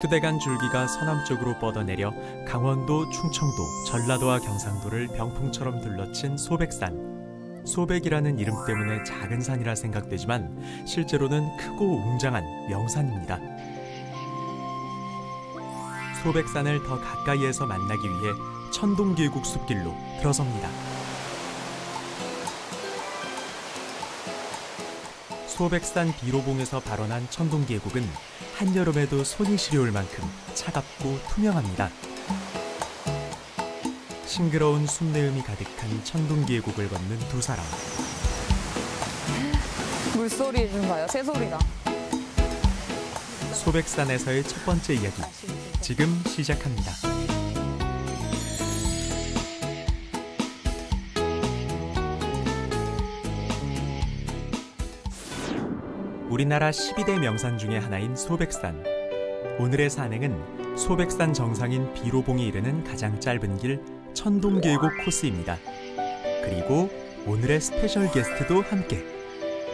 휴대간 줄기가 서남쪽으로 뻗어내려 강원도, 충청도, 전라도와 경상도를 병풍처럼 둘러친 소백산. 소백이라는 이름 때문에 작은 산이라 생각되지만 실제로는 크고 웅장한 명산입니다. 소백산을 더 가까이에서 만나기 위해 천동계곡 숲길로 들어섭니다. 소백산 비로봉에서 발원한 천동계곡은 한여름에도 손이 시려울 만큼 차갑고 투명합니다. 싱그러운 숲내음이 가득한 천둥계곡을 걷는 두 사람. 물소리 좀 봐요. 새소리가. 소백산에서의 첫 번째 이야기. 지금 시작합니다. 우리나라 12대 명산 중의 하나인 소백산. 오늘의 산행은 소백산 정상인 비로봉에 이르는 가장 짧은 길 천동계곡 코스입니다. 그리고 오늘의 스페셜 게스트도 함께.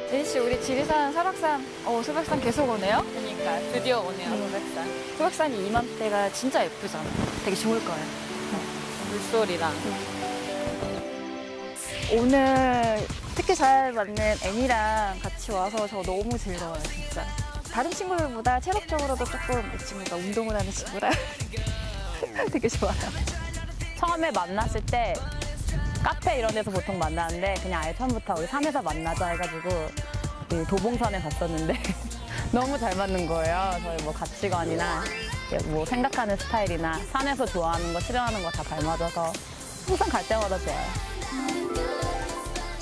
제니 씨, 우리 지리산, 설악산, 어, 소백산 계속 오네요? 그러니까 드디어 오네요 음. 소백산 소백산이 이맘때가 진짜 예쁘잖아. 되게 좋을 거예요. 물소리랑 오늘 특히 잘 맞는 애니랑 같이 와서 저 너무 즐거워요, 진짜. 다른 친구들보다 체력적으로도 조금 이 친구가 운동을 하는 친구라 되게 좋아요. 처음에 만났을 때 카페 이런 데서 보통 만나는데 그냥 아예 처음부터 우리 산에서 만나자 해가지고 그 도봉산에 갔었는데 너무 잘 맞는 거예요. 저희 뭐 가치관이나 뭐 생각하는 스타일이나 산에서 좋아하는 거 싫어하는 거다잘 맞아서 항상 갈 때마다 좋아요.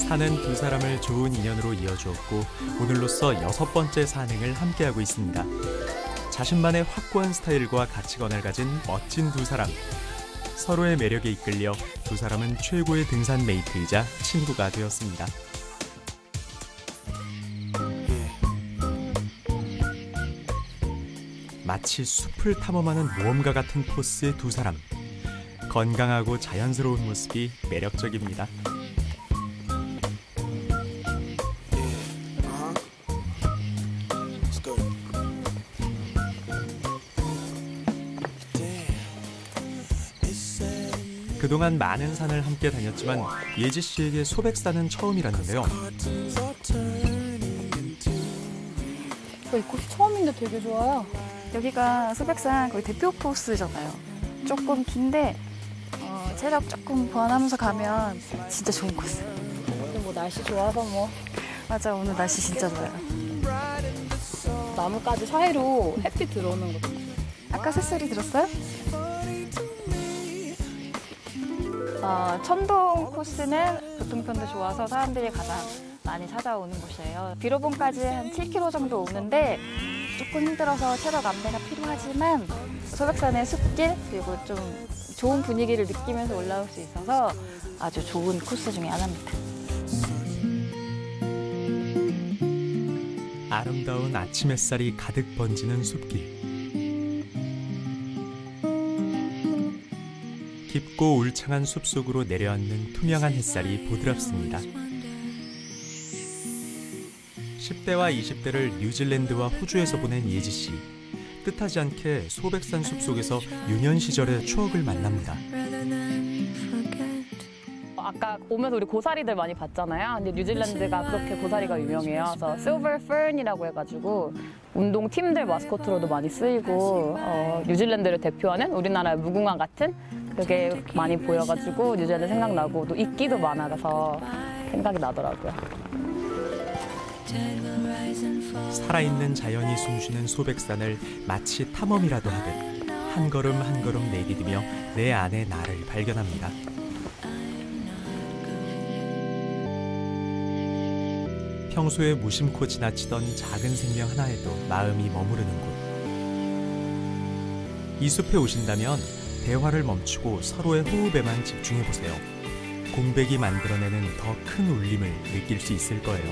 산은 두 사람을 좋은 인연으로 이어주었고 오늘로써 여섯 번째 산행을 함께하고 있습니다. 자신만의 확고한 스타일과 가치관을 가진 멋진 두 사람. 서로의 매력에 이끌려 두 사람은 최고의 등산 메이트이자 친구가 되었습니다. 마치 숲을 탐험하는 모험가 같은 포스의 두 사람. 건강하고 자연스러운 모습이 매력적입니다. 그동안 많은 산을 함께 다녔지만 예지 씨에게 소백산은 처음이라는데요. 이 곳이 처음인데 되게 좋아요. 여기가 소백산 거의 대표 코스잖아요. 조금 긴데 어, 체력 조금 보완하면서 가면 진짜 좋은 코스. 뭐 날씨 좋아서 뭐 맞아 오늘 날씨 진짜 좋아요. 나뭇가지 사이로 햇빛 들어오는 거. 아까 새소리 들었어요? 어, 천동 코스는 교통편도 좋아서 사람들이 가장 많이 찾아오는 곳이에요. 비로봉까지 한 7km 정도 오는데 조금 힘들어서 체력 안배가 필요하지만 소백산의 숲길 그리고 좀 좋은 분위기를 느끼면서 올라올 수 있어서 아주 좋은 코스 중에 하나입니다. 아름다운 아침 햇살이 가득 번지는 숲길. 깊고 울창한 숲속으로 내려앉는 투명한 햇살이 보드랍습니다. 10대와 20대를 뉴질랜드와 호주에서 보낸 예지 씨. 뜻하지 않게 소백산 숲속에서 유년 시절의 추억을 만납니다. 아까 오면서 우리 고사리들 많이 봤잖아요. 근데 뉴질랜드가 그렇게 고사리가 유명해요. 그래서 실버 펀이라고 해가지고 운동 팀들 마스코트로도 많이 쓰이고 어, 뉴질랜드를 대표하는 우리나라의 무궁화 같은 그게 많이 보여가지고 뉴질랜드 생각나고 또 인기도 많아서 생각이 나더라고요. 살아있는 자연이 숨쉬는 소백산을 마치 탐험이라도 하듯 한 걸음 한 걸음 내디디며 내 안의 나를 발견합니다. 평소에 무심코 지나치던 작은 생명 하나에도 마음이 머무르는 곳. 이 숲에 오신다면 대화를 멈추고 서로의 호흡에만 집중해 보세요. 공백이 만들어내는 더 큰 울림을 느낄 수 있을 거예요.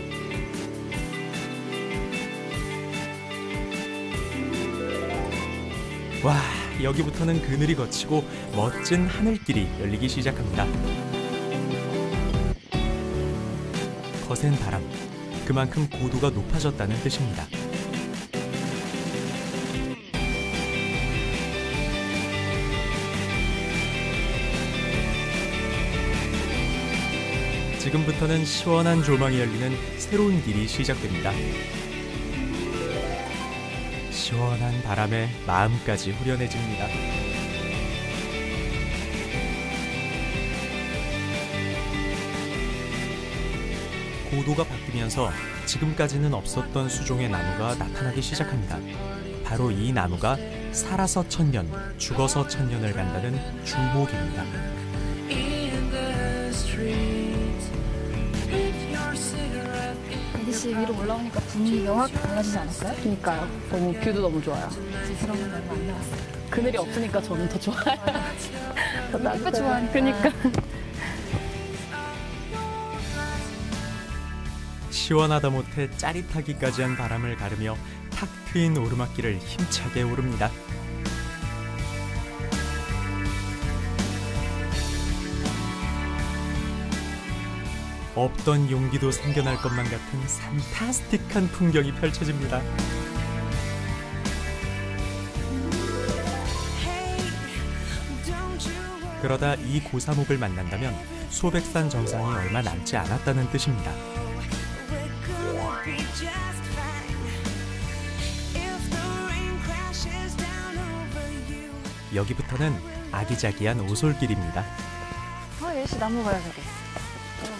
와, 여기부터는 그늘이 걷히고 멋진 하늘길이 열리기 시작합니다. 거센 바람, 그만큼 고도가 높아졌다는 뜻입니다. 지금부터는 시원한 조망이 열리는 새로운 길이 시작됩니다. 시원한 바람에 마음까지 후련해집니다. 고도가 바뀌면서 지금까지는 없었던 수종의 나무가 나타나기 시작합니다. 바로 이 나무가 살아서 천년, 죽어서 천년을 간다는 주목입니다. 씨 위로 올라오니까 분위기가 확 달라지지 않았어요? 그러니까요. 너무 뷰도 너무 좋아요. 그런 건 얼마 안 나왔어요. 그늘이 없으니까 저는 더 좋아요. 더 햇빛. 좋아하니까. 그러니까. 시원하다 못해 짜릿하기까지 한 바람을 가르며 탁 트인 오르막길을 힘차게 오릅니다. 없던 용기도 생겨날 것만 같은 산타스틱한 풍경이 펼쳐집니다. 그러다 이 고사목을 만난다면 소백산 정상이 얼마 남지 않았다는 뜻입니다. 여기부터는 아기자기한 오솔길입니다. 어, 예시 나무 봐요, 저기.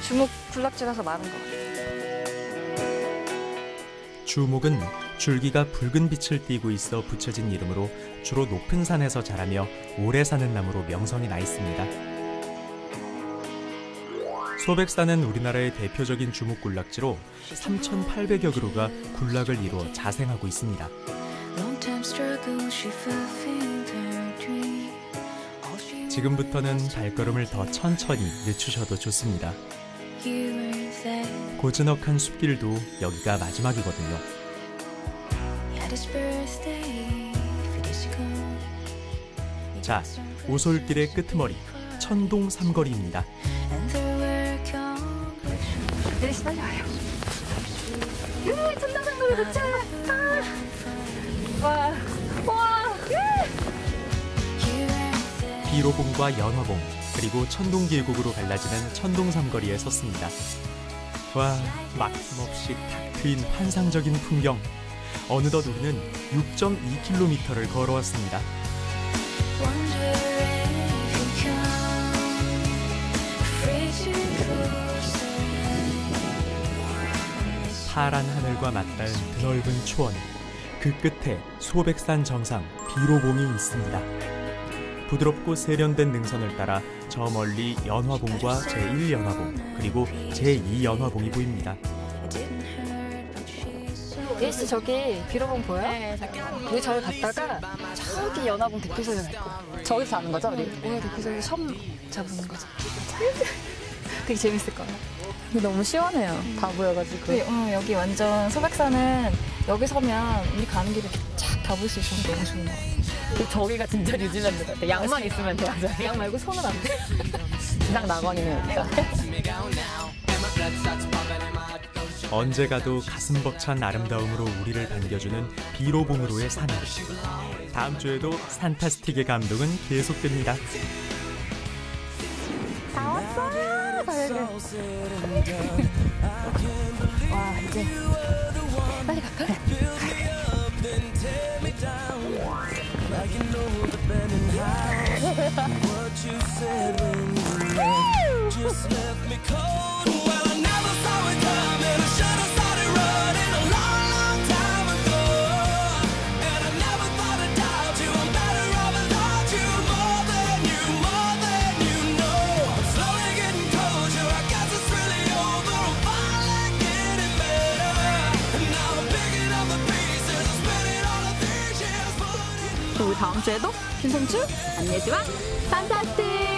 주목 군락지라서 많은 거. 주목은 줄기가 붉은 빛을 띠고 있어 붙여진 이름으로 주로 높은 산에서 자라며 오래 사는 나무로 명성이 나 있습니다. 소백산은 우리나라의 대표적인 주목 군락지로 3,800여 그루가 군락을 이루어 자생하고 있습니다. 지금부터는 발걸음을 더 천천히 늦추셔도 좋습니다. 고즈넉한 숲길도 여기가 마지막이거든요. 자, 오솔길의 끄트머리 천동 삼거리입니다. 예리 씨 달려와요. 으, 천당산거리 도착! 1호봉과 연화봉 그리고 천동계곡으로 갈라지는 천동삼거리에 섰습니다. 와 막힘없이 탁 트인 환상적인 풍경 어느덧 우리는 6.2km를 걸어왔습니다. 파란 하늘과 맞닿은 드넓은 초원 그 끝에 소백산 정상 비로봉이 있습니다. 부드럽고 세련된 능선을 따라 저 멀리 연화봉과 제1연화봉 그리고 제2연화봉이 보입니다. 씨 저기 비로봉 보여요? 네, 우리 저기 갔다가 저기 연화봉 대피소에 갈 거야. 저기서 자는 거죠, 우리? 오늘 대피소에서 섬 잡는 거죠. 되게 재밌을 거야. 근데 너무 시원해요. 다 보여가지고. 그, 어, 여기 완전 소백산은 여기 서면 우리 가는 길을 쫙 다 볼 수 있어서 너무 좋은 것 같아. 저기가 진짜 뉴질랜드 같아. 양만 있으면 돼요. 저기. 양 말고 손은 안 돼. 기상 낙원이네요. 언제 가도 가슴 벅찬 아름다움으로 우리를 반겨주는 비로봉으로의 산행. 다음 주에도 산타스틱의 감동은 계속됩니다. 와, 이제 빨리 갈까? abandoned house. what you said when you left just left me cold. 다음 주에도 김성주 안내지와 산타스틱